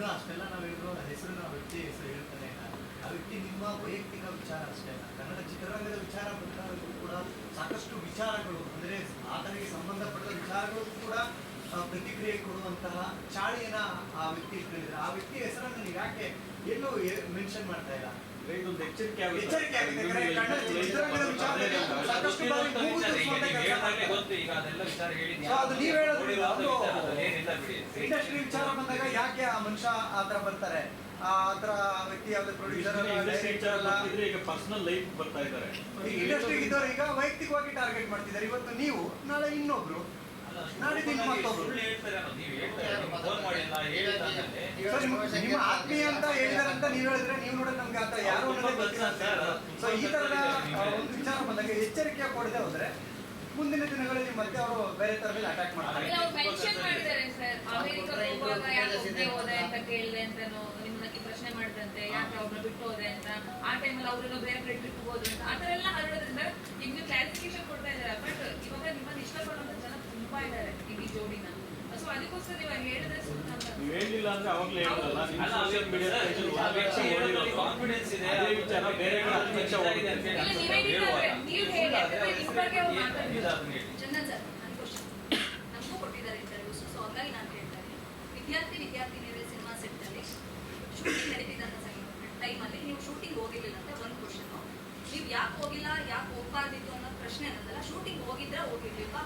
ಇನ್ನು ಅಷ್ಟೆಲ್ಲ ನಾವು ಹೇಳಿದ್ರು ಹೆಸರಿನ ವ್ಯಕ್ತಿ ಹೆಸರು ಹೇಳ್ತಾನೆ. ಆ ವ್ಯಕ್ತಿ ನಿಮ್ಮ ವೈಯಕ್ತಿಕ ವಿಚಾರ ಅಷ್ಟೇ ಕನ್ನಡ ಚಿತ್ರರಂಗದ ವಿಚಾರ ಬಂದಾಗಲೂ ಕೂಡ ಸಾಕಷ್ಟು ವಿಚಾರಗಳು, ಅಂದರೆ ಆತನಿಗೆ ಸಂಬಂಧಪಟ್ಟ ವಿಚಾರಗಳು ಕೂಡ ಪ್ರತಿಕ್ರಿಯೆ ಕೊಡುವಂತಹ ಚಾಳಿಯನ್ನ ಆ ವ್ಯಕ್ತಿ ಇಟ್ಕೊಂಡಿದ್ದಾರೆ. ಆ ವ್ಯಕ್ತಿ ಹೆಸರನ್ನು ನೀವು ಯಾಕೆ ಎಲ್ಲೂ ಮೆನ್ಷನ್ ಮಾಡ್ತಾ ಇಲ್ಲ? ಇಂಡಸ್ಟ್ರಿ ವಿಚಾರ ಬಂದಾಗ ಯಾಕೆ ಆ ಮನುಷ್ಯ ಆತರ ತರ ಬರ್ತಾರೆ ಆ ತರ ವ್ಯಕ್ತಿ ಯಾವ್ದು ಪ್ರೊಡ್ಯೂಸರ್ ಪರ್ಸನಲ್ ಲೈಫ್ ಬರ್ತಾ ಇದ್ದಾರೆ ಇಂಡಸ್ಟ್ರಿ ಇದ್ದವ್ರು ಈಗ ವೈಯಕ್ತಿಕವಾಗಿ ಟಾರ್ಗೆಟ್ ಮಾಡ್ತಿದ್ದಾರೆ ಇವತ್ತು ನೀವು ನಾಳೆ ಇನ್ನೊಬ್ರು ನೀವು. ನಿಮ್ಮ ಆತ್ಮೀಯ ಅಂತ ಹೇಳಿದಾರೆ ಅಂತ ನೀವು ಹೇಳಿದ್ರೆ ನೀವು ನೋಡಿದ್ರೆ ನಮ್ಗೆ ಯಾರು ಅಂತ ಹೇಳಿದ್ರು. ಸೊ ಈ ತರದ ಒಂದು ವಿಚಾರ ಬಂದಾಗ ಎಚ್ಚರಿಕೆ ಕೊಡದೆ ಹೋದ್ರೆ ಮುಂದಿನ ದಿನಗಳಲ್ಲಿ ಮತ್ತೆ ಅವರು ಬೇರೆ ತರದಲ್ಲಿ ಅಟ್ಯಾಕ್ ಮಾಡ್ತಾರೆ ಪ್ರಶ್ನೆ ಮಾಡಿದಂತೆ ಯಾಕೆ ಅವ್ರನ್ನ ಬಿಟ್ಟು ಹೋದೆ ಅಂತ ಆ ಟೈಮಲ್ಲಿ ಅವ್ರನ್ನ ಬೇರೆ ಕಡೆ ಟ್ರಿಪ್ ಅಂತ ಆ ಎಲ್ಲ ಹರಡೋದ್ರಿಂದ ನಿಮ್ಗೆ ಕ್ಲಾರಿಫಿಕೇಶನ್ ಕೊಡ್ತಾ ಇದ್ದಾರೆ ಬಟ್ ಇವಾಗ ನಿಮ್ಮನ್ನ ಇಷ್ಟಪಡುವಂತ ಜನ ತುಂಬಾ ಇದ್ದಾರೆ ಇಡೀ ಜೋಡಿನ ಸೊ ಅದಕ್ಕೋಸ್ಕರ ನೀವು ಹೇಳಿದ್ರೆ ಸುಮ್ಮನೆ ನೀವು ಹೇಳಿಲ್ಲ ಅಂದ್ರೆ ನಿಮ್ಮ ಹೇಳೋದ್ರಲ್ಲಿ ಇದೆ. ಬೇರೆ ಕಡೆ ಹತ್ತು. ಅಂತ ಹೇಳಿ ನೀವು ಹೇಳಿ, ಯಾಕಂದ್ರೆ ನಿಮ್ಮ ಬಗ್ಗೆ ಅವ್ರು ಏನು ಮಾತಾಡಿದ್ರು. ಇಲ್ಲ ಅದನ್ನ ಹೇಳಿ. ಚಂದನ್ ಸರ್ ನನ್ನ ಕ್ವಶನ್ ನಮಗೂ ಕೊಟ್ಟಿದ್ದಾರೆ ಇಂಟರ್ವ್ಯೂಸ್ ಸೊ ಹಾಗಾಗಿ ನಾನು ಹೇಳ್ತಾ ಇದ್ದೀನಿ ವಿದ್ಯಾರ್ಥಿ ವಿದ್ಯಾರ್ಥಿನಿಯರೇ ಸಿನಿಮಾ ಸೆಟ್ನಲ್ಲಿ ಶೂಟಿಂಗ್ ನಡೀತಿದ್ದಂಥ ಟೈಮಲ್ಲಿ ನೀವು ಶೂಟಿಂಗ್ ಹೋಗಿರ್ಲಿಲ್ಲ ಅಂತ ಒಂದು ಕ್ವಶನ್ ನೀವು ಯಾಕೆ ಹೋಗಿಲ್ಲ ಯಾಕೆ ಹೋಗ್ಬಾರ್ದಿತ್ತು ಅನ್ನೋ ಪ್ರಶ್ನೆ ಅನ್ನೋದಲ್ಲ ಶೂಟಿಂಗ್ ಹೋಗಿದ್ರೆ ಹೋಗಿರ್ಲಿಲ್ವಾ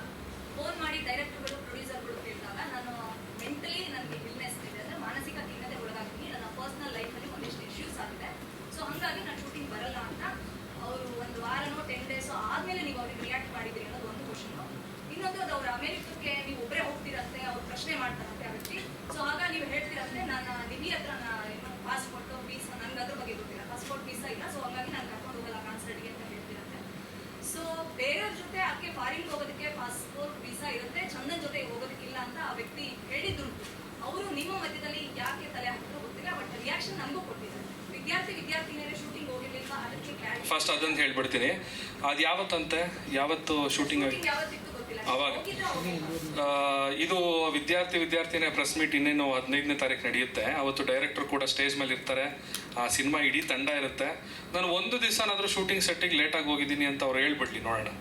ಫೋನ್ ಮಾಡಿ ಡೈರೆಕ್ಟರ್ಗಳು ಪ್ರೊಡ್ಯೂಸರ್ಗಳು ಕೇಳಿದಾಗ ನಾನು ಮೆಂಟಲಿ ನನಗೆ ಇಲ್ನೆಸ್ ಇದೆ ಅಂದರೆ ಮಾನಸಿಕ ಖಿನ್ನತೆ ಒಳಗಾಗ್ತೀನಿ ನನ್ನ ಪರ್ಸ್ನಲ್ ಲೈಫಲ್ಲಿ ಒಂದಿಷ್ಟು ಇಶ್ಯೂಸ್ ಆಗಿದೆ ಸೊ ಹಾಗಾಗಿ ನಾನು ಶೂಟಿಂಗ್ ಬರಲ್ಲ ಅಂತ ಅವರು ಒಂದು ವಾರನೋ ಟೆನ್ ಡೇಸ್ ಆದ್ಮೇಲೆ ನೀವು ಅವ್ರಿಗೆ ರಿಯಾಕ್ಟ್ ಮಾಡಿದ್ರಿ ಅನ್ನೋದು ಒಂದು ಕ್ವಶನ್ ಇನ್ನೊಂದು ಅದು ಅವ್ರ ಅಮೆರಿಕಕ್ಕೆ ನೀವು ಒಬ್ಬರೇ ಹೋಗ್ತೀರಂತೆ ಅವ್ರು ಪ್ರಶ್ನೆ ಮಾಡ್ತಾರಂತೆ ಸೊ ಆಗ ನೀವು ಹೇಳ್ತೀರಂದ್ರೆ ನಾನು ನಿಧಿ ಹತ್ರ ಏನು ಪಾಸ್ಪೋರ್ಟ್ ವೀಸಾ ನನಗೆ ಅದ್ರ ಬಗ್ಗೆ ಗೊತ್ತಿಲ್ಲ. ಪಾಸ್ಪೋರ್ಟ್ ವೀಸಾ ಇಲ್ಲ ಸೊ ಹಂಗಾಗಿ ನಾನು ಕರ್ಕೊಂಡು ಹೋಗಲ್ಲ ಕಾನ್ಸರ್ಟ್ಗೆ ಅಂತ ಹೇಳ್ತೀರಂತೆ ಸೊ ಬೇರೆಯವ್ರ ಜೊತೆ ಆಕೆ ಫಾರಿನ್ ಹೋಗೋದಕ್ಕೆ ಪಾಸ್ಪೋರ್ಟ್ ವೀಸಾ ಇರುತ್ತೆ ಚಂದನ್ ಜೊತೆ ಹೋಗೋದಕ್ಕಿಲ್ಲ ಅಂತ ಆ ವ್ಯಕ್ತಿ ಹೇಳಿದ್ರು. ಅವರು ನಿಮ್ಮ ಮಧ್ಯದಲ್ಲಿ ಯಾಕೆ ತಲೆ ಹಾಕಿದ್ರು ಗೊತ್ತಿಲ್ಲ ಬಟ್ ರಿಯಾಕ್ಷನ್ ನನಗೂ ಕೊಟ್ಟಿದ್ದಾರೆ. ವಿದ್ಯಾರ್ಥಿ ವಿದ್ಯಾರ್ಥಿನಿಯರೇ ಶೂಟಿಂಗ್ ಹೋಗಿರ್ಲಿಲ್ಲ ಅದಕ್ಕೆ ಫಸ್ಟ್ ಅದೊಂದು ಹೇಳ್ಬಿಡ್ತೀನಿ. ಅದು ಯಾವತ್ತಂತೆ ಯಾವತ್ತು ಶೂಟಿಂಗ್ ಯಾವತ್ತಿತ್ತು ಅವಾಗ. ಇದು ವಿದ್ಯಾರ್ಥಿ ವಿದ್ಯಾರ್ಥಿನೇ ಪ್ರೆಸ್ ಮೀಟ್ ಇನ್ನೇನು ಹದಿನೈದನೇ ತಾರೀಕು ನಡೆಯುತ್ತೆ. ಅವತ್ತು ಡೈರೆಕ್ಟರ್ ಕೂಡ ಸ್ಟೇಜ್ ಮೇಲೆ ಇರ್ತಾರೆ. ಆ ಸಿನಿಮಾ ಇಡೀ ತಂಡ ಇರುತ್ತೆ. ನಾನು ಒಂದು ದಿವಸನಾದರೂ ಶೂಟಿಂಗ್ ಸೆಟ್ಟಿಗೆ ಲೇಟಾಗಿ ಹೋಗಿದ್ದೀನಿ ಅಂತ ಅವ್ರು ಹೇಳ್ಬಿಡ್ಲಿ ನೋಡೋಣ.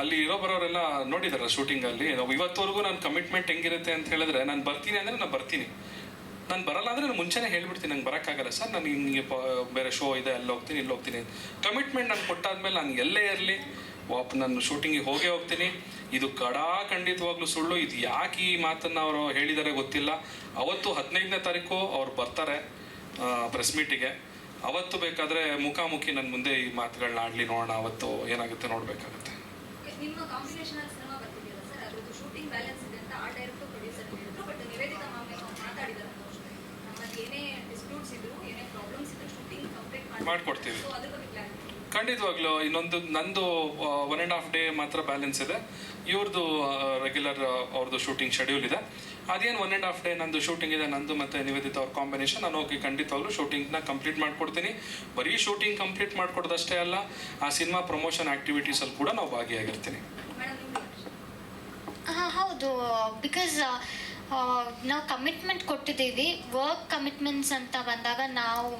ಅಲ್ಲಿ ಇರೋ ಬರೋರೆಲ್ಲ ನೋಡಿದಾರ ಶೂಟಿಂಗಲ್ಲಿ ಇವತ್ತವರೆಗೂ ನನ್ನ ಕಮಿಟ್ಮೆಂಟ್ ಹೆಂಗಿರುತ್ತೆ ಅಂತ ಹೇಳಿದ್ರೆ, ನಾನು ಬರ್ತೀನಿ ಅಂದರೆ ನಾನು ಬರ್ತೀನಿ. ನಾನು ಬರಲ್ಲ ಅಂದರೆ ನಾನು ಮುಂಚೆನೇ ಹೇಳ್ಬಿಡ್ತೀನಿ, ನಂಗೆ ಬರೋಕ್ಕಾಗಲ್ಲ. ಸರ್, ನಾನು ಹಿಂಗೆ ಬೇರೆ ಶೋ ಇದೆ, ಅಲ್ಲಿ ಹೋಗ್ತೀನಿ, ಇಲ್ಲಿ ಹೋಗ್ತೀನಿ ಕಮಿಟ್ಮೆಂಟ್ ನಾನು ಕೊಟ್ಟಾದ್ಮೇಲೆ ನಾನು ಎಲ್ಲೇ ಇರಲಿ, ವಾಪ್, ನಾನು ಶೂಟಿಂಗಿಗೆ ಹೋಗೇ ಹೋಗ್ತೀನಿ. ಇದು ಕಡಾ ಖಂಡಿತವಾಗ್ಲೂ ಸುಳ್ಳು. ಇದು ಯಾಕೆ ಈ ಮಾತನ್ನು ಅವರು ಹೇಳಿದ್ದಾರೆ ಗೊತ್ತಿಲ್ಲ. ಅವತ್ತು ಹದಿನೈದನೇ ತಾರೀಕು ಅವ್ರು ಬರ್ತಾರೆ ಪ್ರೆಸ್ ಮೀಟಿಗೆ ಅವತ್ತು ಬೇಕಾದರೆ ಮುಖಾಮುಖಿ ನನ್ನ ಮುಂದೆ ಈ ಮಾತುಗಳನ್ನ ಆಡಲಿ ನೋಡೋಣ. ಅವತ್ತು ಏನಾಗುತ್ತೆ ನೋಡಬೇಕಾಗುತ್ತೆ ನಿಮ್ಮ ಕಾಂಬಿನೇಷನ್ ಅಲ್ಲಿ ಸಿನಿಮಾ ಬರ್ತಿದೆಯಲ್ಲ ಸರ್ ಅದ್ರದ್ದು ಶೂಟಿಂಗ್ ಬ್ಯಾಲೆನ್ಸ್ ಇದೆ ಅಂತ ಆ ಡೈರೆಕ್ಟರ್ ಪ್ರೊಡ್ಯೂಸರ್ ಹೇಳಿದ್ರು ಬಟ್ ನಿವೇದಿತಾ ಮ್ಯಾಮ್ ಮಾತಾಡಿದ್ದಾರೆ ನಮ್ಮಲ್ಲಿ ಏನೇ ಡಿಸ್ಪ್ಯೂಟ್ಸ್ ಇದ್ರು ಏನೇ ಪ್ರಾಬ್ಲಮ್ಸ್ ಇದ್ರು ಶೂಟಿಂಗ್ ಕಂಪ್ಲೀಟ್ ಮಾಡ್ಕೊಡ್ತೀವಿ. ಖಂಡಿತವಾಗ್ಲೂ ಇನ್ನೊಂದು ನಂದು ಒನ್ ಆ್ಯಂಡ್ ಹಾಫ್ ಡೇ ಮಾತ್ರ ಬ್ಯಾಲೆನ್ಸ್ ಇದೆ. ಇವ್ರದ್ದು ರೆಗ್ಯುಲರ್ ಅವ್ರದ್ದು ಶೂಟಿಂಗ್ ಶೆಡ್ಯೂಲ್ ಇದೆ. ಅದೇನು ಒನ್ ಆ್ಯಂಡ್ ಹಾಫ್ ಡೇ ನಂದು ಶೂಟಿಂಗ್ ಇದೆ ನಂದು ಮತ್ತು ನಿವೇದಿತ ಅವ್ರ ಕಾಂಬಿನೇಷನ್ ನಾನು ಹೋಗಿ ಖಂಡಿತವಾಗ್ಲೂ ಶೂಟಿಂಗ್ನ ಕಂಪ್ಲೀಟ್ ಮಾಡ್ಕೊಡ್ತೀನಿ. ಬರೀ ಶೂಟಿಂಗ್ ಕಂಪ್ಲೀಟ್ ಮಾಡ್ಕೊಡೋದಷ್ಟೇ ಅಲ್ಲ ಆ ಸಿನಿಮಾ ಪ್ರಮೋಷನ್ ಆ್ಯಕ್ಟಿವಿಟೀಸಲ್ಲಿ ಕೂಡ ನಾವು ಭಾಗಿಯಾಗಿರ್ತೀನಿ. ಹಾಂ ಹೌದು. ಬಿಕಾಸ್ ನಾವು ಕಮಿಟ್ಮೆಂಟ್ ಕೊಟ್ಟಿದ್ದೀವಿ. ವರ್ಕ್ ಕಮಿಟ್ಮೆಂಟ್ಸ್ ಅಂತ ಬಂದಾಗ ನಾವು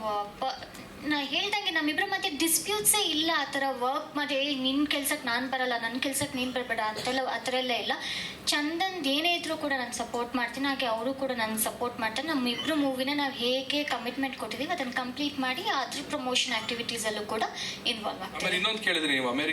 ನಾ ಹೇಳ್ದಂಗೆ ನಮ್ಮಿಬ್ಬರ ಮಧ್ಯೆ ಡಿಸ್ಪ್ಯೂಟ್ಸೇ ಇಲ್ಲ ಆ ಥರ ವರ್ಕ್ ಮಧ್ಯೆ ನಿನ್ನ ಕೆಲ್ಸಕ್ಕೆ ನಾನು ಬರಲ್ಲ ನನ್ನ ಕೆಲ್ಸಕ್ಕೆ ನೀನು ಬರಬೇಡ ಅಂತೆಲ್ಲ, ಆ ಥರ ಎಲ್ಲ ಇಲ್ಲ. ಚಂದನ್ ಏನೇ ಇದ್ರೂ ಕೂಡ ನಾನು ಸಪೋರ್ಟ್ ಮಾಡ್ತೀನಿ, ಹಾಗೆ ಅವರು ಕೂಡ ನನ್ನ ಸಪೋರ್ಟ್ ಮಾಡ್ತಾರೆ. ನಮ್ಮಿಬ್ಬರು ಮೂವಿನ ನಾವು ಹೇಗೆ ಕಮಿಟ್ಮೆಂಟ್ ಕೊಟ್ಟಿದ್ದೀವಿ ಅದನ್ನು ಕಂಪ್ಲೀಟ್ ಮಾಡಿ ಅದ್ರ ಪ್ರಮೋಷನ್ ಆ್ಯಕ್ಟಿವಿಟೀಸಲ್ಲೂ ಕೂಡ ಇನ್ವಾಲ್ವ್ ಆಗ್ತೀವಿ. ಇನ್ನೊಂದು ಕೇಳಿದ್ರೆ ಅಮೆರಿಕ